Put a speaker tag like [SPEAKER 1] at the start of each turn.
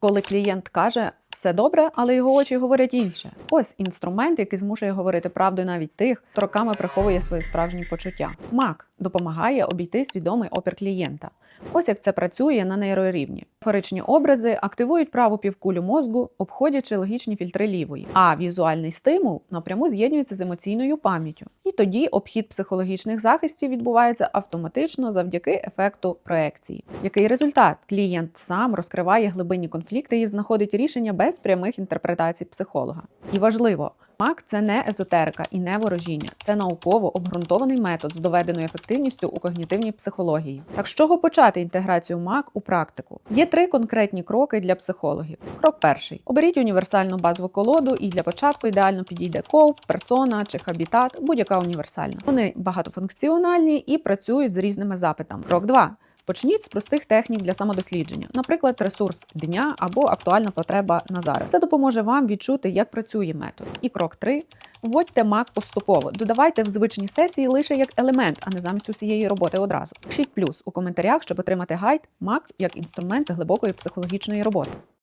[SPEAKER 1] коли клієнт каже все добре, але його очі говорять інше. Ось інструмент, який змушує говорити правду навіть тих, хто роками приховує свої справжні почуття. Мак допомагає обійти свідомий опір клієнта. Ось як це працює на нейрорівні. Форичні образи активують праву півкулю мозку, обходячи логічні фільтри лівої, а візуальний стимул напряму з'єднується з емоційною пам'яттю. Тоді обхід психологічних захистів відбувається автоматично завдяки ефекту проекції. Який результат? Клієнт сам розкриває глибинні конфлікти і знаходить рішення без прямих інтерпретацій психолога. І важливо, МАК це не езотерика і не ворожіння, це науково обґрунтований метод з доведеною ефективністю у когнітивній психології. Так з чого почати інтеграцію МАК у практику? Є три конкретні кроки для психологів. Крок перший: оберіть універсальну базову колоду, і для початку ідеально підійде коуп, персона чи хабітат, будь-яка універсальна. Вони багатофункціональні і працюють з різними запитами. Крок 2. Почніть з простих технік для самодослідження, наприклад, ресурс дня або актуальна потреба на зараз. Це допоможе вам відчути, як працює метод. І крок 3. Вводьте мак поступово. Додавайте в звичні сесії лише як елемент, а не замість усієї роботи одразу. Пишіть плюс у коментарях, щоб отримати гайд мак як інструмент глибокої психологічної роботи.